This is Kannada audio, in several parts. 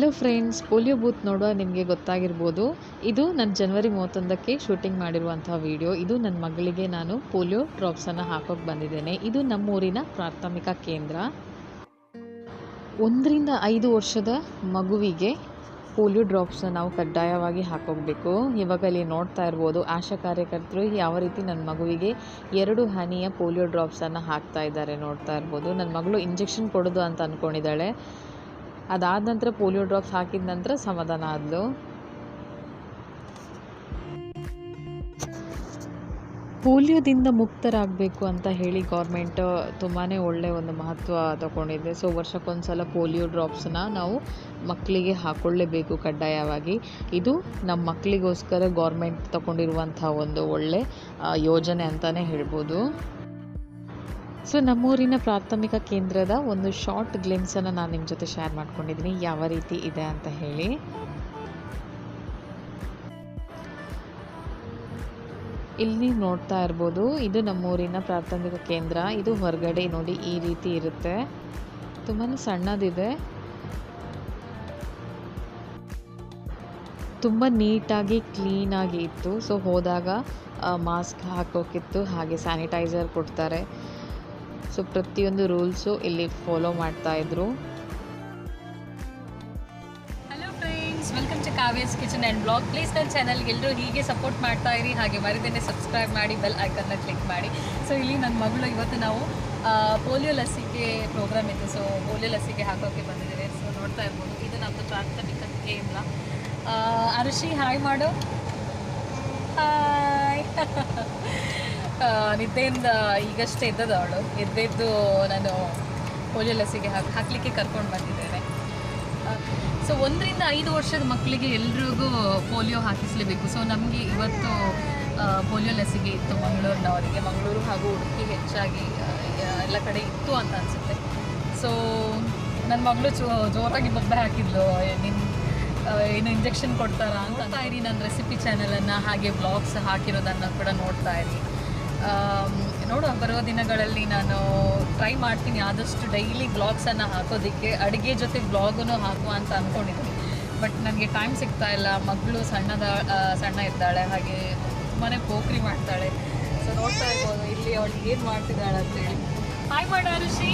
ಹಲೋ ಫ್ರೆಂಡ್ಸ್ ಪೋಲಿಯೋ ಬೂತ್ ನೋಡುವ ನಿಮಗೆ ಗೊತ್ತಾಗಿರ್ಬೋದು. ಇದು ನನ್ನ ಜನವರಿ ಮೂವತ್ತೊಂದಕ್ಕೆ ಶೂಟಿಂಗ್ ಮಾಡಿರುವಂತಹ ವಿಡಿಯೋ ಇದು ನನ್ನ ಮಗಳಿಗೆ ನಾನು ಪೋಲಿಯೋ ಡ್ರಾಪ್ಸನ್ನು ಹಾಕೋಕೆ ಬಂದಿದ್ದೇನೆ. ಇದು ನಮ್ಮೂರಿನ ಪ್ರಾಥಮಿಕ ಕೇಂದ್ರ. ಒಂದರಿಂದ ಐದು ವರ್ಷದ ಮಗುವಿಗೆ ಪೋಲಿಯೋ ಡ್ರಾಪ್ಸ್ನ ನಾವು ಕಡ್ಡಾಯವಾಗಿ ಹಾಕೋಗ್ಬೇಕು. ಇವಾಗ ಇಲ್ಲಿ ನೋಡ್ತಾ ಇರ್ಬೋದು, ಆಶಾ ಕಾರ್ಯಕರ್ತರು ಯಾವ ರೀತಿ ನನ್ನ ಮಗುವಿಗೆ ಎರಡು ಹನಿಯ ಪೋಲಿಯೋ ಡ್ರಾಪ್ಸನ್ನು ಹಾಕ್ತಾ ಇದ್ದಾರೆ ನೋಡ್ತಾ ಇರ್ಬೋದು. ನನ್ನ ಮಗಳು ಇಂಜೆಕ್ಷನ್ ಕೊಡೋದು ಅಂತ ಅಂದ್ಕೊಂಡಿದ್ದಾಳೆ ಅದಾದ ನಂತರ ಪೋಲಿಯೋ ಡ್ರಾಪ್ಸ್ ಹಾಕಿದ ನಂತರ ಸಮಾಧಾನ ಆದಳು ಪೋಲಿಯೋದಿಂದ ಮುಕ್ತರಾಗಬೇಕು ಅಂತ ಹೇಳಿ ಗೌರ್ಮೆಂಟ್ ತುಂಬಾ ಒಳ್ಳೆಯ ಒಂದು ಮಹತ್ವ ತಗೊಂಡಿದೆ. ಸೊ ವರ್ಷಕ್ಕೊಂದು ಸಲ ಪೋಲಿಯೋ ಡ್ರಾಪ್ಸನ್ನ ನಾವು ಮಕ್ಕಳಿಗೆ ಹಾಕ್ಕೊಳ್ಳೇಬೇಕು ಕಡ್ಡಾಯವಾಗಿ. ಇದು ನಮ್ಮ ಮಕ್ಕಳಿಗೋಸ್ಕರ ಗೌರ್ಮೆಂಟ್ ತಗೊಂಡಿರುವಂಥ ಒಂದು ಒಳ್ಳೆ ಯೋಜನೆ ಅಂತಲೇ ಹೇಳ್ಬೋದು. ಸೊ, ನಮ್ಮೂರಿನ ಪ್ರಾಥಮಿಕ ಕೇಂದ್ರದ ಒಂದು ಶಾರ್ಟ್ ಗ್ಲಿಮ್ಸನ್ನು ನಾನು ನಿಮ್ಮ ಜೊತೆ ಶೇರ್ ಮಾಡ್ಕೊಂಡಿದ್ದೀನಿ ಯಾವ ರೀತಿ ಇದೆ ಅಂತ ಹೇಳಿ. ಇಲ್ಲಿ ನೀವು ನೋಡ್ತಾ ಇರ್ಬೋದು, ಇದು ನಮ್ಮೂರಿನ ಪ್ರಾಥಮಿಕ ಕೇಂದ್ರ. ಇದು ಹೊರಗಡೆ ನೋಡಿ ಈ ರೀತಿ ಇರುತ್ತೆ. ತುಂಬಾ ಸಣ್ಣದಿದೆ. ತುಂಬ ನೀಟಾಗಿ ಕ್ಲೀನಾಗಿ ಇತ್ತು. ಸೊ, ಹೋದಾಗ ಮಾಸ್ಕ್ ಹಾಕೋಕ್ಕಿತ್ತು ಹಾಗೆ ಸ್ಯಾನಿಟೈಸರ್ ಕೊಡ್ತಾರೆ. ಸೊ ಪ್ರತಿಯೊಂದು ರೂಲ್ಸು ಇಲ್ಲಿ ಫಾಲೋ ಮಾಡ್ತಾ ಇದ್ರು. Hello welcome to Kavya's kitchen and blog please ನನ್ನ ಚಾನಲ್ಗೆ ಎಲ್ಲರೂ ಹೀಗೆ ಸಪೋರ್ಟ್ ಮಾಡ್ತಾ ಇರಿ, ಹಾಗೆ ಮರಿದೇನೆ ಸಬ್ಸ್ಕ್ರೈಬ್ ಮಾಡಿ ಬೆಲ್ ಐಕನ್ನ ಕ್ಲಿಕ್ ಮಾಡಿ. ಸೊ ಇಲ್ಲಿ ನನ್ನ ಮಗಳು ಇವತ್ತು ನಾವು ಪೋಲಿಯೋ ಲಸಿಕೆ ಪ್ರೋಗ್ರಾಮ್ ಇತ್ತು ಸೊ ಪೋಲಿಯೋ ಲಸಿಕೆ ಹಾಕೋಕ್ಕೆ ಬಂದಿದ್ದೇವೆ. ಸೊ ನೋಡ್ತಾ ಇರ್ಬೋದು. ಇದು ನಮ್ಮದು ಪ್ರಾಥಮಿಕ ಕೇಂದ್ರ. ಅರುಷಿ ಹಾಯ್ ಮಾಡು. ಹಾಯ್ ನಿದ್ದೆಯಿಂದ ಈಗಷ್ಟೇ ಎದ್ದದ ಅವಳು. ಎದ್ದೆದ್ದು ನಾನು ಪೋಲಿಯೋ ಲಸಿಕೆ ಹಾಕಿ, ಹಾಕಲಿಕ್ಕೆ ಕರ್ಕೊಂಡು ಬಂದಿದ್ದೇನೆ. ಸೊ ಒಂದರಿಂದ ಐದು ವರ್ಷದ ಮಕ್ಕಳಿಗೆ ಎಲ್ರಿಗೂ ಪೋಲಿಯೋ ಹಾಕಿಸಲೇಬೇಕು. ಸೊ ನಮಗೆ ಇವತ್ತು ಪೋಲಿಯೋ ಲಸಿಕೆ ಇತ್ತು ಮಂಗಳೂರಿನವರಿಗೆ. ಮಂಗಳೂರು ಹಾಗೂ ಉಡುಪಿ ಹೆಚ್ಚಾಗಿ ಎಲ್ಲ ಕಡೆ ಇತ್ತು ಅಂತ ಅನಿಸುತ್ತೆ. ಸೊ ನನ್ನ ಮಗಳು ಜೋ ಜೋರಾಗಿ ಬೊಬ್ಬೆ ಹಾಕಿದ್ಲು. ನಿನ್ನ ಏನು ಇಂಜೆಕ್ಷನ್ ಕೊಡ್ತಾರಾ ಅಂತ. ಇರಿ ನನ್ನ ರೆಸಿಪಿ ಚಾನಲನ್ನು ಹಾಗೆ ಬ್ಲಾಗ್ಸ್ ಹಾಕಿರೋದನ್ನು ಕೂಡ ನೋಡ್ತಾ ಇರಿ. ನೋಡುವ ಬರುವ ದಿನಗಳಲ್ಲಿ ನಾನು ಟ್ರೈ ಮಾಡ್ತೀನಿ ಆದಷ್ಟು ಡೈಲಿ ಬ್ಲಾಗ್ಸನ್ನು ಹಾಕೋದಕ್ಕೆ, ಅಡುಗೆ ಜೊತೆ ಬ್ಲಾಗನ್ನು ಹಾಕುವ ಅಂತ ಅಂದ್ಕೊಂಡಿದ್ದೀನಿ ಬಟ್ ನನಗೆ ಟೈಮ್ ಸಿಗ್ತಾ ಇಲ್ಲ, ಮಗಳು ಸಣ್ಣದ ಸಣ್ಣ ಇದ್ದಾಳೆ, ಹಾಗೆ ತುಂಬಾ ಪೋಖ್ರಿ ಮಾಡ್ತಾಳೆ. ಸೊ ನೋಡ್ತಾ ಇರ್ಬೋದು, ಇಲ್ಲಿ ಅವಳು ಏನು ಮಾಡ್ತಿದ್ದಾಳೆ ಅಂತೇಳಿ ಹಾಯ್ ಮಾಡು Arushi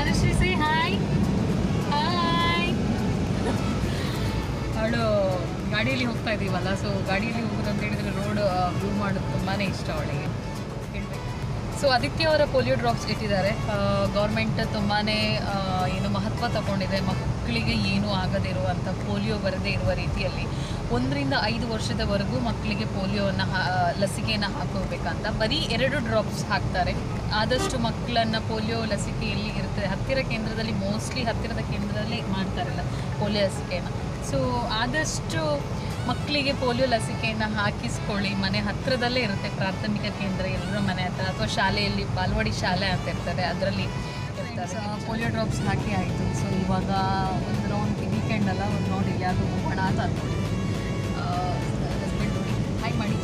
Arushi see hi hi ಅವಳು ಗಾಡಿಯಲ್ಲಿ ಹೋಗ್ತಾ ಇದ್ದೀವಲ್ಲ ಸೊ ಗಾಡಿಯಲ್ಲಿ ಹೋಗೋದು ಅಂತ ಹೇಳಿದ್ರೆ ರೋಡ್ ವ್ಯೂ ಮಾಡೋದು ತುಂಬಾ ಇಷ್ಟ ಅವಳಿಗೆ. ಸೊ ಅದಕ್ಕೆ ಅವರ ಪೋಲಿಯೋ ಡ್ರಾಪ್ಸ್ ಇಟ್ಟಿದ್ದಾರೆ. ಗೌರ್ಮೆಂಟ್ ತುಂಬಾ ಏನು ಮಹತ್ವ ತಗೊಂಡಿದೆ. ಮಕ್ಕಳಿಗೆ ಏನೂ ಆಗದೇ ಇರುವಂಥ ಪೋಲಿಯೋ ಬರದೇ ಇರುವ ರೀತಿಯಲ್ಲಿ ಒಂದರಿಂದ ಐದು ವರ್ಷದವರೆಗೂ ಮಕ್ಕಳಿಗೆ ಪೋಲಿಯೋವನ್ನು ಲಸಿಕೆಯನ್ನು ಹಾಕೋಬೇಕಂತ ಬರೀ ಎರಡು ಡ್ರಾಪ್ಸ್ ಹಾಕ್ತಾರೆ. ಆದಷ್ಟು ಮಕ್ಕಳನ್ನು ಪೋಲಿಯೋ ಲಸಿಕೆಯಲ್ಲಿ ಇರ್ತದೆ ಹತ್ತಿರ ಕೇಂದ್ರದಲ್ಲಿ ಮೋಸ್ಟ್ಲಿ ಹತ್ತಿರದ ಕೇಂದ್ರದಲ್ಲಿ ಮಾಡ್ತಾರಲ್ಲ ಪೋಲಿಯೋ ಲಸಿಕೆಯನ್ನು. ಸೊ ಆದಷ್ಟು ಮಕ್ಕಳಿಗೆ ಪೋಲಿಯೋ ಲಸಿಕೆಯನ್ನು ಹಾಕಿಸ್ಕೊಳ್ಳಿ. ಮನೆ ಹತ್ತಿರದಲ್ಲೇ ಇರುತ್ತೆ ಪ್ರಾಥಮಿಕ ಕೇಂದ್ರ ಎಲ್ಲರೂ ಮನೆ ಹತ್ರ ಅಥವಾ ಶಾಲೆಯಲ್ಲಿ ಬಾಲ್ವಾಡಿ ಶಾಲೆ ಅಂತ ಇರ್ತದೆ ಅದರಲ್ಲಿ ಇರ್ತಾರೆ. ಪೋಲಿಯೋ ಡ್ರಾಪ್ಸ್ ಹಾಕಿ ಆಯಿತು. ಸೊ ಇವಾಗ ಒಂದು ರೌಂಡ್ ವೀಕೆಂಡ್ ಅಲ್ಲ ಒಂದು ರೌಂಡ್ ಎಲ್ಲಿಯಾದರೂ ಹೋಗೋಣ ಅಂತ ಹಸ್ಬೆಂಡ್ ಹಾಯ್ ಮಾಡಿ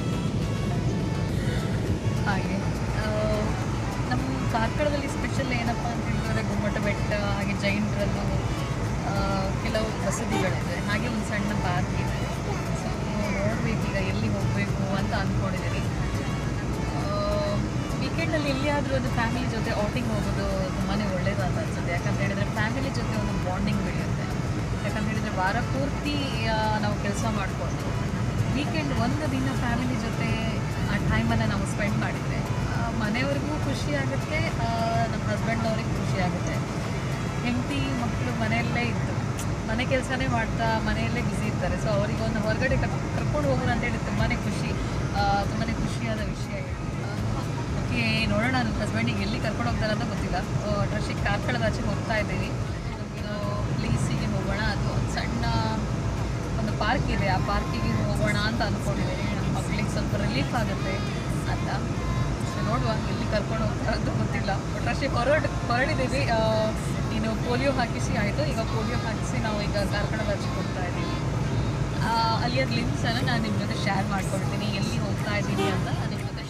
ಹಾಗೆ. ನಮ್ಮ ಕಾರ್ಕಳದಲ್ಲಿ ಸ್ಪೆಷಲ್ ಏನಪ್ಪ ಅಂತ ಹೇಳಿದ್ರೆ ಗುಮ್ಮಟ ಬೆಟ್ಟ ಹಾಗೆ ಜೈನರದ್ದು ಕೆಲವು ವಸತಿಗಳಿದೆ. ಹಾಗೆ ಒಂದು ಸಣ್ಣ ಪಾರ್ಕ್ ಇದೆ. ನೋಡಬೇಕು ಈಗ ಎಲ್ಲಿ ಹೋಗಬೇಕು ಅಂತ ಅಂದ್ಕೊಂಡಿದ್ದೀನಿ ವೀಕೆಂಡಲ್ಲಿ ಎಲ್ಲಿಯಾದರೂ ಒಂದು ಫ್ಯಾಮಿಲಿ ಜೊತೆ ಔಟಿಂಗ್ ಹೋಗೋದು ತುಂಬಾ ಒಳ್ಳೇದು ಅಂತ ಅನ್ಸುತ್ತೆ. ಯಾಕಂತ ಹೇಳಿದರೆ ಫ್ಯಾಮಿಲಿ ಜೊತೆ ಒಂದು ಬಾಂಡಿಂಗ್ ಬೆಳೆಯುತ್ತೆ. ಯಾಕಂತ ಹೇಳಿದರೆ ವಾರ ಪೂರ್ತಿ ನಾವು ಕೆಲಸ ಮಾಡಿಕೊಂಡು ವೀಕೆಂಡ್ ಒಂದು ದಿನ ಫ್ಯಾಮಿಲಿ ಜೊತೆ ಆ ಟೈಮನ್ನು ನಾವು ಸ್ಪೆಂಡ್ ಮಾಡಿದರೆ ಮನೆಯವ್ರಿಗೂ ಖುಷಿ ಆಗುತ್ತೆ ಆ, ನಮ್ಮ ಹಸ್ಬೆಂಡ್ನವ್ರಿಗೆ ಖುಷಿ ಆಗುತ್ತೆ. ಹೆಂಡತಿ ಮಕ್ಕಳು ಮನೆಯಲ್ಲೇ ಇದ್ದು ಮನೆ ಕೆಲಸನೇ ಮಾಡ್ತಾ ಮನೆಯಲ್ಲೇ ಬ್ಯುಸಿ ಇರ್ತಾರೆ. ಸೊ ಅವರಿಗೆ ಒಂದು ಹೊರಗಡೆ ಕರ್ ಕರ್ಕೊಂಡು ಹೋಗೋಣ ಅಂತೇಳಿ ತುಂಬಾ ಖುಷಿ. ತುಂಬಾ ಖುಷಿಯಾದ ವಿಷಯ ಓಕೆ ನೋಡೋಣ, ನನ್ನ ಹಸ್ಬೆಂಡಿಗೆ ಎಲ್ಲಿ ಕರ್ಕೊಂಡು ಹೋಗ್ತಾರೆ ಅಂತ ಗೊತ್ತಿಲ್ಲ. ಟ್ರಶಿಗೆ ಕಾರ್ಕಳದ ಆಚೆ ಹೋಗ್ತಾ ಇದ್ದೀವಿ. ಪ್ಲೇಸಿಗೆ ಹೋಗೋಣ. ಅದು ಒಂದು ಸಣ್ಣ ಒಂದು ಪಾರ್ಕ್ ಇದೆ. ಆ ಪಾರ್ಕಿಗೆ ಹೋಗೋಣ ಅಂತ ಅಂದ್ಕೊಂಡಿದ್ದೀನಿ ನಮ್ಮ ಮಕ್ಕಳಿಗೆ ಸ್ವಲ್ಪ ರಿಲೀಫ್ ಆಗುತ್ತೆ ಅಂತ. ಸೊ ನೋಡುವ ಎಲ್ಲಿ ಕರ್ಕೊಂಡು ಹೋಗ್ತಾರೆ ಅಂತ ಗೊತ್ತಿಲ್ಲ ಅಷ್ಟೇ ಹೊರಡ್ ಹೊರಡಿದ್ದೀವಿ ನೀನು ಪೋಲಿಯೋ ಹಾಕಿಸಿ, ಆಯಿತು. ಈಗ ಪೋಲಿಯೋ ಹಾಕಿಸಿ ನಾವು ಈಗ ಕಾರ್ಕಳ ರಾಜ್ಯಕ್ಕೆ ಹೋಗ್ತಾ ಇದ್ದೀವಿ. ಅಲ್ಲಿಯ ಲಿಂಕ್ಸನ್ನು ನಾನು ನಿಮ್ಮ ಜೊತೆ ಶೇರ್ ಮಾಡ್ಕೊಳ್ತೀನಿ ಎಲ್ಲಿ ಹೋಗ್ತಾ ಇದ್ದೀನಿ ಅಂತ ನಿಮ್ಮ ಜೊತೆ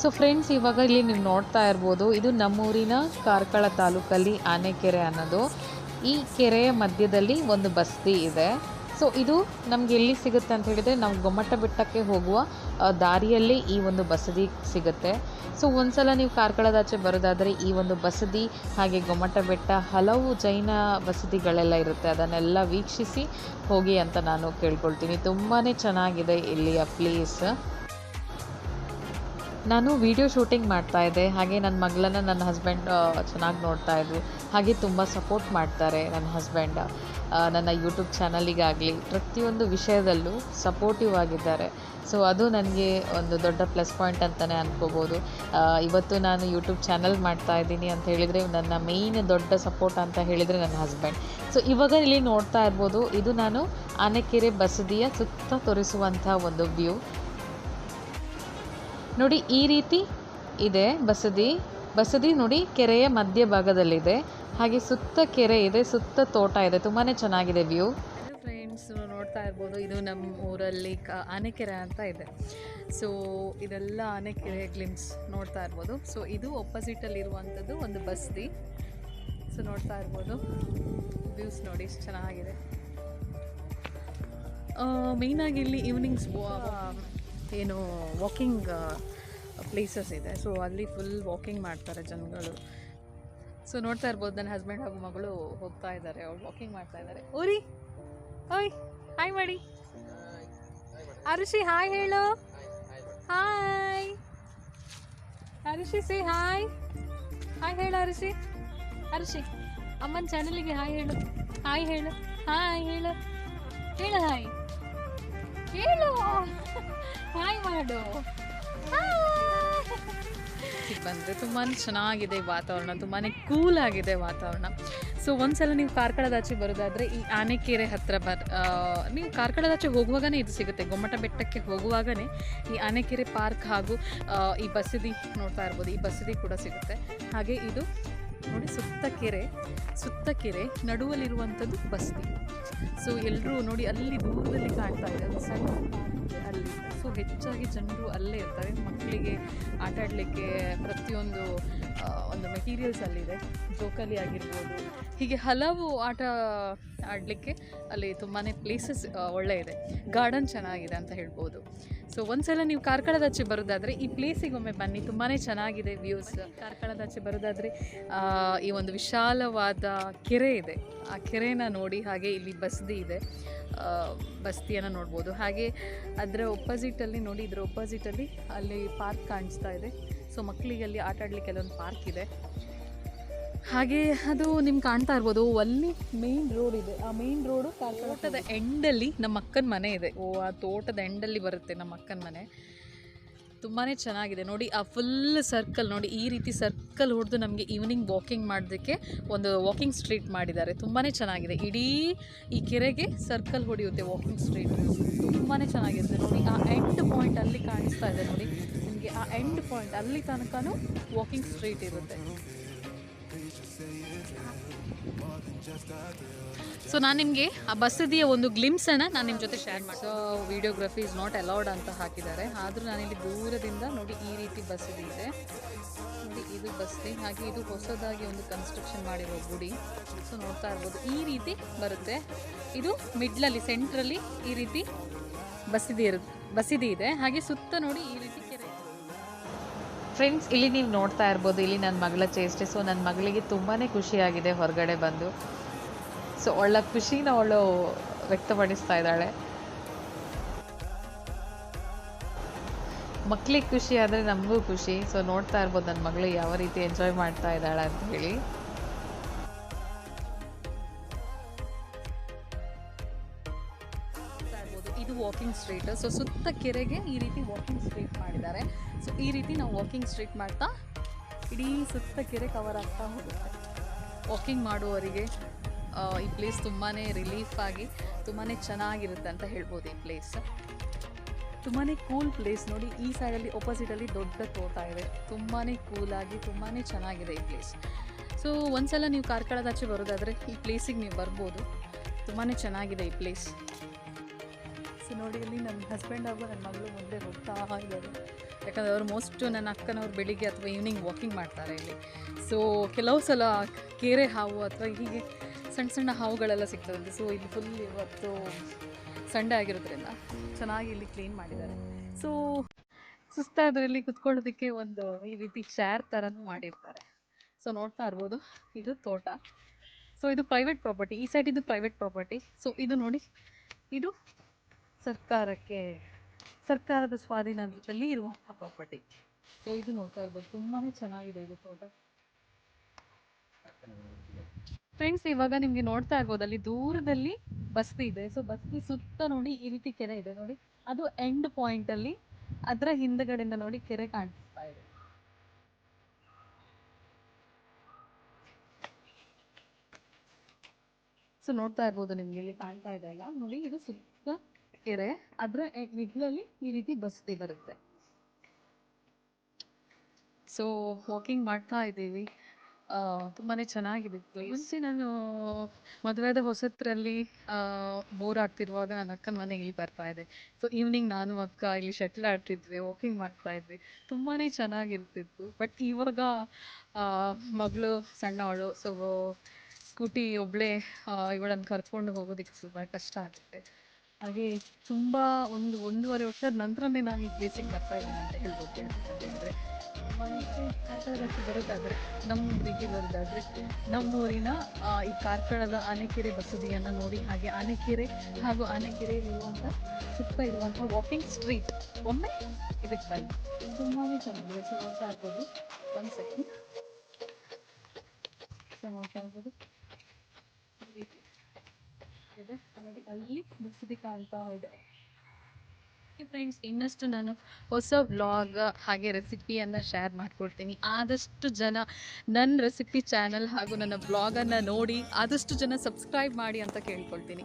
ಸೊ ಫ್ರೆಂಡ್ಸ್ ಇವಾಗ ಇಲ್ಲಿ ನೀವು ನೋಡ್ತಾ ಇರ್ಬೋದು, ಇದು ನಮ್ಮೂರಿನ ಕಾರ್ಕಳ ತಾಲೂಕಲ್ಲಿ ಆನೆಕೆರೆ ಅನ್ನೋದು. ಈ ಕೆರೆಯ ಮಧ್ಯದಲ್ಲಿ ಒಂದು ಬಸ್ತಿ ಇದೆ. ಸೊ ಇದು ನಮ್ಗೆ ಎಲ್ಲಿ ಸಿಗುತ್ತೆ ಅಂತ ಹೇಳಿದರೆ ನಾವು ಗೊಮ್ಮಟ ಬೆಟ್ಟಕ್ಕೆ ಹೋಗುವ ದಾರಿಯಲ್ಲಿ ಈ ಒಂದು ಬಸದಿ ಸಿಗುತ್ತೆ. ಸೊ ಒಂದ್ಸಲ ನೀವು ಕಾರ್ಕಳದಾಚೆ ಬರೋದಾದರೆ ಈ ಒಂದು ಬಸದಿ ಹಾಗೆ ಗೊಮ್ಮಟ ಬೆಟ್ಟ ಹಲವು ಜೈನ ಬಸದಿಗಳೆಲ್ಲ ಇರುತ್ತೆ. ಅದನ್ನೆಲ್ಲ ವೀಕ್ಷಿಸಿ ಹೋಗಿ ಅಂತ ನಾನು ಕೇಳ್ಕೊಳ್ತೀನಿ. ತುಂಬಾ ಚೆನ್ನಾಗಿದೆ ಇಲ್ಲಿಯ ಪ್ಲೇಸ್ ನಾನು ವಿಡಿಯೋ ಶೂಟಿಂಗ್ ಮಾಡ್ತಾ ಇದ್ದೆ. ಹಾಗೆ ನನ್ನ ಮಗಳನ್ನು ನನ್ನ ಹಸ್ಬೆಂಡ್ ಚೆನ್ನಾಗಿ ನೋಡ್ತಾ ಇದ್ರು. ಹಾಗೆ ತುಂಬ ಸಪೋರ್ಟ್ ಮಾಡ್ತಾರೆ ನನ್ನ ಹಸ್ಬೆಂಡ್ ನನ್ನ ಯೂಟ್ಯೂಬ್ ಚಾನಲಿಗಾಗಲಿ ಪ್ರತಿಯೊಂದು ವಿಷಯದಲ್ಲೂ ಸಪೋರ್ಟಿವ್ ಆಗಿದ್ದಾರೆ. ಸೊ ಅದು ನನಗೆ ಒಂದು ದೊಡ್ಡ ಪ್ಲಸ್ ಪಾಯಿಂಟ್ ಅಂತಲೇ ಅನ್ಕೋಬೋದು. ಇವತ್ತು ನಾನು ಯೂಟ್ಯೂಬ್ ಚಾನಲ್ ಮಾಡ್ತಾ ಇದ್ದೀನಿ ಅಂತ ಹೇಳಿದರೆ ನನ್ನ ಮೇಯ್ನ್ ದೊಡ್ಡ ಸಪೋರ್ಟ್ ಅಂತ ಹೇಳಿದರೆ ನನ್ನ ಹಸ್ಬೆಂಡ್ ಸೊ ಇವಾಗ ಇಲ್ಲಿ ನೋಡ್ತಾ ಇರ್ಬೋದು, ಇದು ನಾನು ಆನೆಕೆರೆ ಬಸದಿಯ ಸುತ್ತ ತೋರಿಸುವಂಥ ಒಂದು ವ್ಯೂ ನೋಡಿ, ಈ ರೀತಿ ಇದೆ ಬಸದಿ. ಬಸದಿ ನೋಡಿ ಕೆರೆಯ ಮಧ್ಯಭಾಗದಲ್ಲಿದೆ ಹಾಗೆ ಸುತ್ತ ಕೆರೆ ಇದೆ, ಸುತ್ತ ತೋಟ ಇದೆ. ತುಂಬಾ ಚೆನ್ನಾಗಿದೆ ವ್ಯೂ. ಫ್ರೆಂಡ್ಸ್ ನೋಡ್ತಾ ಇರ್ಬೋದು, ಇದು ನಮ್ಮ ಊರಲ್ಲಿ ಆನೆಕೆರೆ ಅಂತ ಇದೆ. ಸೊ ಇದೆಲ್ಲ ಆನೆಕೆರೆ ಗ್ಲಿಮ್ಸ್ ನೋಡ್ತಾ ಇರ್ಬೋದು. ಸೊ ಇದು ಒಪ್ಪೋಸಿಟಲ್ಲಿ ಇರುವಂಥದ್ದು ಒಂದು ಬಸದಿ ಸೊ ನೋಡ್ತಾ ಇರ್ಬೋದು. ವ್ಯೂಸ್ ನೋಡಿ ಇಷ್ಟು ಚೆನ್ನಾಗಿದೆ. ಮೇಯ್ನಾಗಿ ಇಲ್ಲಿ ಈವ್ನಿಂಗ್ಸ್ ಏನು ವಾಕಿಂಗ್ ಪ್ಲೇಸಸ್ ಇದೆ. ಸೊ ಅಲ್ಲಿ ಫುಲ್ ವಾಕಿಂಗ್ ಮಾಡ್ತಾರೆ ಜನಗಳು. ಸೊ ನೋಡ್ತಾ ಇರ್ಬೋದು, ನನ್ನ ಹಸ್ಬೆಂಡ್ ಹಾಗೂ ಮಗಳು ಹೋಗ್ತಾ ಇದ್ದಾರೆ. ಅವ್ರು ವಾಕಿಂಗ್ ಮಾಡ್ತಾ ಇದ್ದಾರೆ. ಓರಿ ಓಯ್ ಹಾಯ್ ಮಾಡಿ. ಅರುಷಿ ಹಾಯ್ ಹೇಳು. Hi Arushi C hi hi ಹೇಳು ಅರುಷಿ. ಅರುಷಿ, ಅಮ್ಮನ ಚಾನಲಿಗೆ ಹಾಯ್ ಹೇಳು. ಹಾಯ್ ಹೇಳು. ಹಾಯ್ ಹೇಳು. ಹೇಳು ಹಾಯ್ ಹೇಳು. ಹಾಯ್ ಮಾಡು. ಬಂದರೆ ತುಂಬಾ ಚೆನ್ನಾಗಿದೆ ವಾತಾವರಣ ತುಂಬಾ ಕೂಲ್ ಆಗಿದೆ ವಾತಾವರಣ. ಸೊ ಒಂದ್ಸಲ ನೀವು ಕಾರ್ಕಳದಾಚೆ ಬರೋದಾದರೆ ಈ ಆನೆಕೆರೆ ಹತ್ರ ಬರ್ ನೀವು ಕಾರ್ಕಳದಾಚೆ ಹೋಗುವಾಗನೇ ಇದು ಸಿಗುತ್ತೆ. ಗೊಮ್ಮಟ ಬೆಟ್ಟಕ್ಕೆ ಹೋಗುವಾಗನೇ ಈ ಆನೆಕೆರೆ ಪಾರ್ಕ್ ಹಾಗೂ ಈ ಬಸದಿ ನೋಡ್ತಾ ಇರ್ಬೋದು, ಈ ಬಸದಿ ಕೂಡ ಸಿಗುತ್ತೆ. ಹಾಗೆ ಇದು ನೋಡಿ ಸುತ್ತ ಕೆರೆ ಸುತ್ತ ಕೆರೆ ನಡುವಲ್ಲಿರುವಂಥದ್ದು ಬಸದಿ ಸೊ ಎಲ್ಲರೂ ನೋಡಿ ಅಲ್ಲಿ ದೂರದಲ್ಲಿ ಕಾಣ್ತಾ ಇದೆ. ಸಣ್ಣ ಹೆಚ್ಚಾಗಿ ಜನರು ಅಲ್ಲೇ ಇರ್ತಾರೆ. ಮಕ್ಕಳಿಗೆ ಆಟ ಆಡಲಿಕ್ಕೆ ಪ್ರತಿಯೊಂದು ಒಂದು ಮೆಟೀರಿಯಲ್ಸ್ ಅಲ್ಲಿದೆ. ಜೋಕಾಲಿ ಆಗಿರ್ಬೋದು. ಹೀಗೆ ಹಲವು ಆಟ ಆಡಲಿಕ್ಕೆ ಅಲ್ಲಿ ತುಂಬಾ ಪ್ಲೇಸಸ್ ಒಳ್ಳೆ ಇದೆ. ಗಾರ್ಡನ್ ಚೆನ್ನಾಗಿದೆ ಅಂತ ಹೇಳ್ಬೋದು. ಸೊ ಒಂದ್ಸಲ ನೀವು ಕಾರ್ಕಳದಾಚೆ ಬರೋದಾದರೆ ಈ ಪ್ಲೇಸಿಗೊಮ್ಮೆ ಬನ್ನಿ. ತುಂಬಾ ಚೆನ್ನಾಗಿದೆ ವ್ಯೂಸ್ ಕಾರ್ಕಳದಾಚೆ ಬರೋದಾದರೆ ಈ ಒಂದು ವಿಶಾಲವಾದ ಕೆರೆ ಇದೆ. ಆ ಕೆರೆನ ನೋಡಿ ಹಾಗೆ ಇಲ್ಲಿ ಬಸದಿ ಇದೆ. ಬಸ್ತಿಯನ್ನು ನೋಡ್ಬೋದು. ಹಾಗೆ ಅದರ ಒಪ್ಪೋಸಿಟಲ್ಲಿ ನೋಡಿ ಇದರ ಒಪ್ಪೋಸಿಟಲ್ಲಿ ಅಲ್ಲಿ ಪಾರ್ಕ್ ಕಾಣಿಸ್ತಾ ಇದೆ. ಸೊ ಮಕ್ಕಳಿಗೆ ಅಲ್ಲಿ ಆಟ ಆಡಲಿಕ್ಕೆ ಕೆಲವೊಂದು ಪಾರ್ಕ್ ಇದೆ. ಹಾಗೆ ಅದು ನಿಮ್ಗೆ ಕಾಣ್ತಾ ಇರ್ಬೋದು. ಅಲ್ಲಿ ಮೇನ್ ರೋಡ್ ಇದೆ. ಆ ಮೇನ್ ರೋಡು ತೋಟದ ಎಂಡಲ್ಲಿ ನಮ್ಮ ಅಕ್ಕನ ಮನೆ ಇದೆ. ಓ ಆ ತೋಟದ ಎಂಡಲ್ಲಿ ಬರುತ್ತೆ ನಮ್ಮ ಅಕ್ಕನ ಮನೆ. ತುಂಬಾ ಚೆನ್ನಾಗಿದೆ. ನೋಡಿ, ಆ ಫುಲ್ ಸರ್ಕಲ್ ನೋಡಿ, ಈ ರೀತಿ ಸರ್ಕಲ್ ಹೊಡೆದು ನಮಗೆ ಈವ್ನಿಂಗ್ ವಾಕಿಂಗ್ ಮಾಡೋದಕ್ಕೆ ಒಂದು ವಾಕಿಂಗ್ ಸ್ಟ್ರೀಟ್ ಮಾಡಿದ್ದಾರೆ. ತುಂಬಾ ಚೆನ್ನಾಗಿದೆ. ಇಡೀ ಈ ಕೆರೆಗೆ ಸರ್ಕಲ್ ಹೊಡೆಯುತ್ತೆ ವಾಕಿಂಗ್ ಸ್ಟ್ರೀಟ್ ತುಂಬಾ ಚೆನ್ನಾಗಿರುತ್ತೆ ನೋಡಿ, ಆ ಎಂಡ್ ಪಾಯಿಂಟ್ ಅಲ್ಲಿ ಕಾಣಿಸ್ತಾ ಇದೆ ನೋಡಿ. ನಿಮಗೆ ಆ ಎಂಡ್ ಪಾಯಿಂಟ್ ಅಲ್ಲಿ ತನಕನೂ ವಾಕಿಂಗ್ ಸ್ಟ್ರೀಟ್ ಇರುತ್ತೆ. ಸೊ ನಾನು ನಿಮಗೆ ಆ ಬಸದಿಯ ಒಂದು ಗ್ಲಿಮ್ಸನ್ನು ನಾನು ನಿಮ್ಮ ಜೊತೆ ಶೇರ್ ಮಾಡಿ so videography is not allowed ಅಂತ ಹಾಕಿದ್ದಾರೆ. ಆದರೂ ನಾನಿಲ್ಲಿ ದೂರದಿಂದ ನೋಡಿ ಈ ರೀತಿ ಬಸದಿ ಇದೆ. ನೋಡಿ, ಇದು ಬಸದಿ, ಹಾಗೆ ಇದು ಹೊಸದಾಗಿ ಒಂದು ಕನ್ಸ್ಟ್ರಕ್ಷನ್ ಮಾಡಿರೋ ಗುಡಿ. ಸೊ ನೋಡ್ತಾ ಇರ್ಬೋದು. ಈ ರೀತಿ ಬರುತ್ತೆ. ಇದು ಮಿಡ್ಲಲ್ಲಿ ಸೆಂಟ್ರಲ್ಲಿ ಈ ರೀತಿ ಬಸದಿ ಇರುತ್ತೆ ಬಸದಿ ಇದೆ. ಹಾಗೆ ಸುತ್ತ ನೋಡಿ. ಫ್ರೆಂಡ್ಸ್ ಇಲ್ಲಿ ನೀವು ನೋಡ್ತಾ ಇರ್ಬೋದು, ಇಲ್ಲಿ ನನ್ನ ಮಗಳ ಚೇಷ್ಟೆ. ಸೊ ನನ್ನ ಮಗಳಿಗೆ ತುಂಬಾ ಖುಷಿಯಾಗಿದೆ ಹೊರಗಡೆ ಬಂದು. ಸೊ ಒಳ್ಳೆ ಖುಷಿನ ಅವಳು ವ್ಯಕ್ತಪಡಿಸ್ತಾ ಇದ್ದಾಳೆ. ಮಕ್ಕಳಿಗೆ ಖುಷಿ ಆದರೆ ನಮಗೂ ಖುಷಿ. ಸೊ ನೋಡ್ತಾ ಇರ್ಬೋದು ನನ್ನ ಮಗಳು ಯಾವ ರೀತಿ ಎಂಜಾಯ್ ಮಾಡ್ತಾ ಇದ್ದಾಳೆ ಅಂತ ಹೇಳಿ. ವಾಕಿಂಗ್ ಸ್ಟ್ರೀಟ್ ಸೊ ಸುತ್ತ ಕೆರೆಗೆ ಈ ರೀತಿ ವಾಕಿಂಗ್ ಸ್ಟ್ರೀಟ್ ಮಾಡಿದ್ದಾರೆ. ಸೊ ಈ ರೀತಿ ನಾವು ವಾಕಿಂಗ್ ಸ್ಟ್ರೀಟ್ ಮಾಡ್ತಾ ಇಡೀ ಸುತ್ತ ಕೆರೆ ಕವರ್ ಆಗ್ತಾ ಹೋಗುತ್ತೆ. ವಾಕಿಂಗ್ ಮಾಡುವವರಿಗೆ ಈ ಪ್ಲೇಸ್ ತುಂಬಾ ರಿಲೀಫ್ ಆಗಿ ತುಂಬಾ ಚೆನ್ನಾಗಿರುತ್ತೆ ಅಂತ ಹೇಳ್ಬೋದು ಈ ಪ್ಲೇಸ್ ತುಂಬಾ ಕೂಲ್ ಪ್ಲೇಸ್ ನೋಡಿ, ಈ ಸೈಡಲ್ಲಿ ಒಪೋಸಿಟಲ್ಲಿ ದೊಡ್ಡ ತೋಟ ಇದೆ. ತುಂಬಾ ಕೂಲಾಗಿ ತುಂಬಾ ಚೆನ್ನಾಗಿದೆ ಈ ಪ್ಲೇಸ್ ಸೊ ಒಂದ್ಸಲ ನೀವು ಕಾರ್ಕಳದಾಚೆ ಬರೋದಾದರೆ ಈ ಪ್ಲೇಸಿಗೆ ನೀವು ಬರ್ಬೋದು. ತುಂಬಾ ಚೆನ್ನಾಗಿದೆ ಈ ಪ್ಲೇಸ್ ಸೊ ನೋಡಿ, ಇಲ್ಲಿ ನನ್ನ ಹಸ್ಬೆಂಡ್ ಹಾಗೂ ನನ್ನ ಮಗಳು ಮುಂದೆ ಹೋಗ್ತಾ ಇದ್ದಾರೆ. ಯಾಕಂದರೆ ಅವರು ಮೋಸ್ಟ್ ನನ್ನ ಅಕ್ಕನವ್ರು ಬೆಳಿಗ್ಗೆ ಅಥವಾ ಈವ್ನಿಂಗ್ ವಾಕಿಂಗ್ ಮಾಡ್ತಾರೆ ಇಲ್ಲಿ. ಸೊ ಕೆಲವು ಸಲ ಕೆರೆ ಹಾವು ಅಥವಾ ಹೀಗೆ ಸಣ್ಣ ಸಣ್ಣ ಹಾವುಗಳೆಲ್ಲ ಸಿಗ್ತದಂತೆ. ಸೊ ಇಲ್ಲಿ ಫುಲ್ ಇವತ್ತು ಸಂಡೆ ಆಗಿರೋದ್ರಿಂದ ಚೆನ್ನಾಗಿ ಇಲ್ಲಿ ಕ್ಲೀನ್ ಮಾಡಿದ್ದಾರೆ. ಸೊ ಸುಸ್ತಾದ್ರಲ್ಲಿ ಕುತ್ಕೊಳ್ಳೋದಕ್ಕೆ ಒಂದು ಈ ರೀತಿ ಚೇರ್ ಥರನೂ ಮಾಡಿರ್ತಾರೆ. ಸೊ ನೋಡ್ತಾ ಇರ್ಬೋದು, ಇದು ತೋಟ. ಸೊ ಇದು ಪ್ರೈವೇಟ್ ಪ್ರಾಪರ್ಟಿ ಈ ಸೈಡ್ ಇದು ಪ್ರೈವೇಟ್ ಪ್ರಾಪರ್ಟಿ ಸೊ ಇದು ನೋಡಿ, ಇದು ಸರ್ಕಾರಕ್ಕೆ, ಸರ್ಕಾರದ ಸ್ವಾಧೀನದಲ್ಲಿ ಇರುವಂತಹ ಪ್ರಾಪರ್ಟಿ ಇದು ನೋಡ್ತಾ ಇರ್ಬೋದು. ತುಂಬಾ ಚೆನ್ನಾಗಿದೆ ಇದು ತೋಟ. ಫ್ರೆಂಡ್ಸ್ ಇವಾಗ ನಿಮ್ಗೆ ನೋಡ್ತಾ ಇರ್ಬೋದು, ಅಲ್ಲಿ ದೂರದಲ್ಲಿ ಬಸ್ತಿ ಇದೆ. ಸೊ ಬಸ್ತಿ ಸುತ್ತ ನೋಡಿ ಈ ರೀತಿ ಕೆರೆ ಇದೆ ನೋಡಿ. ಅದು ಎಂಡ್ ಪಾಯಿಂಟ್ ಅಲ್ಲಿ, ಅದರ ಹಿಂದಗಡೆಯಿಂದ ನೋಡಿ ಕೆರೆ ಕಾಣಿಸ್ತಾ ಇದೆ. ಸೊ ನೋಡ್ತಾ ಇರ್ಬೋದು ನಿಮ್ಗೆ ಇಲ್ಲಿ ಕಾಣ್ತಾ ಇದೆ ಅಲ್ಲ. ನೋಡಿ, ಇದು ಸುತ್ತ ಕೆರೆ ಅದ್ರ ಮಿಡ್ಲಲ್ಲಿ ಈ ರೀತಿ ಬಸ್ತಿ ಬರುತ್ತೆ. ಸೊ ವಾಕಿಂಗ್ ಮಾಡ್ತಾ ಇದ್ದೀವಿ. ತುಂಬಾನೇ ಚೆನ್ನಾಗಿದೆ. ಮುಂಚೆ ನಾನು ಮದುವೆದ ಹೊಸತ್ರಲ್ಲಿ ಬೋರ್ ಆಗ್ತಿರುವಾಗ ನನ್ನ ಅಕ್ಕನ ಮನೆಗೆ ಇಲ್ಲಿ ಬರ್ತಾ ಇದ್ದೆ ಸೊ ಈವ್ನಿಂಗ್ ನಾನು ಅಕ್ಕ ಇಲ್ಲಿ ಶಟ್ಲ್ ಆಡ್ತಿದ್ವಿ ವಾಕಿಂಗ್ ಮಾಡ್ತಾ ಇದ್ವಿ. ತುಂಬಾನೇ ಚೆನ್ನಾಗಿರ್ತಿತ್ತು. ಬಟ್ ಇವಾಗ ಮಗಳು ಸಣ್ಣವಳು ಸೊ ಸ್ಕೂಟಿ ಒಬ್ಳೆ ಇವಳನ್ನು ಕರ್ಕೊಂಡು ಹೋಗೋದಿಕ್ಕೆ ತುಂಬ ಕಷ್ಟ ಆಗ್ತಿದೆ ಹಾಗೆ ತುಂಬ ಒಂದು ಒಂದೂವರೆ ವರ್ಷದ ನಂತರನೇ ನಾನು ಈ ಪ್ಲೇಸಿಗೆ ಬರ್ತಾ ಇದ್ದೀನಿ ಅಂತ ಹೇಳ್ಬೋದು. ಅಂದರೆ ಕಾರ್ಕಳದಕ್ಕೆ ಬರೋದಾದರೆ ಬರೋದಾದ್ರೆ, ನಮ್ಮ ಊರಿಗೆ ಬರೋದಾದ್ರೆ ನಮ್ಮೂರಿನ ಈ ಕಾರ್ಕಳದ ಆನೆಕೆರೆ ಬಸದಿಯನ್ನು ನೋಡಿ, ಹಾಗೆ ಆನೆಕೆರೆ ಹಾಗೂ ಆನೆಕೆರೆಯಲ್ಲಿರುವಂಥ ಸುತ್ತ ಇರುವಂಥ ವಾಕಿಂಗ್ ಸ್ಟ್ರೀಟ್ ಒಮ್ಮೆ ಇದಕ್ಕೆ ಬನ್ನಿ. ತುಂಬಾ ಚೆನ್ನಾಗಿದೆ. ಸೊ ಇರ್ಬೋದು ಒಂದು ಸೆಕೆಂಡ್ ಸೊ ರೀತಿ ಇದೆ. ನೋಡಿ ಅಲ್ಲಿ ಬಸದಿ ಕಾಣ್ತಾ ಇದೆ ಫ್ರೆಂಡ್ಸ್ ಇನ್ನಷ್ಟು ನಾನು ಹೊಸ ವ್ಲಾಗ್ ಹಾಗೆ ರೆಸಿಪಿಯನ್ನು ಶೇರ್ ಮಾಡ್ಕೊಡ್ತೀನಿ. ಆದಷ್ಟು ಜನ ನನ್ನ ರೆಸಿಪಿ ಚಾನಲ್ ಹಾಗೂ ನನ್ನ ವ್ಲಾಗನ್ನು ನೋಡಿ, ಆದಷ್ಟು ಜನ ಸಬ್ಸ್ಕ್ರೈಬ್ ಮಾಡಿ ಅಂತ ಕೇಳ್ಕೊಳ್ತೀನಿ.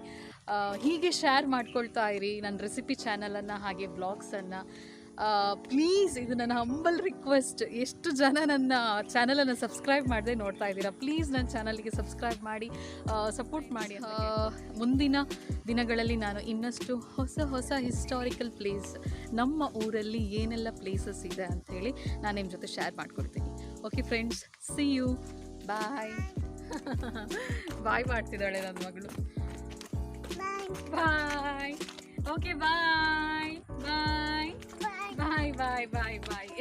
ಹೀಗೆ ಶೇರ್ ಮಾಡ್ಕೊಳ್ತಾ ಇರಿ ನನ್ನ ರೆಸಿಪಿ ಚಾನಲನ್ನು ಹಾಗೆ ಬ್ಲಾಗ್ಸನ್ನು ಪ್ಲೀಸ್ ಇದು ನನ್ನ ಹಂಬಲ್ ರಿಕ್ವೆಸ್ಟ್ ಎಷ್ಟು ಜನ ನನ್ನ ಚಾನಲನ್ನು ಸಬ್ಸ್ಕ್ರೈಬ್ ಮಾಡದೆ ನೋಡ್ತಾ ಇದ್ದೀರಾ? ಪ್ಲೀಸ್ ನನ್ನ ಚಾನಲ್ಗೆ ಸಬ್ಸ್ಕ್ರೈಬ್ ಮಾಡಿ ಸಪೋರ್ಟ್ ಮಾಡಿ ಮುಂದಿನ ದಿನಗಳಲ್ಲಿ ನಾನು ಇನ್ನಷ್ಟು ಹೊಸ ಹೊಸ ಹಿಸ್ಟಾರಿಕಲ್ ಪ್ಲೇಸ್ ನಮ್ಮ ಊರಲ್ಲಿ ಏನೆಲ್ಲ ಪ್ಲೇಸಸ್ ಇದೆ ಅಂಥೇಳಿ ನಾನು ನಿಮ್ಮ ಜೊತೆ ಶೇರ್ ಮಾಡ್ಕೊಡ್ತೀನಿ. Okay friends see you bye bye ಮಾಡ್ತಿದ್ದಾಳೆ ನನ್ನ ಮಗಳು. ಬಾಯ್ ಓಕೆ ಬಾಯ್ ಬಾಯ್ ಬಾಯ್ ಬಾಯ್ ಬಾಯ್ ಬಾಯ್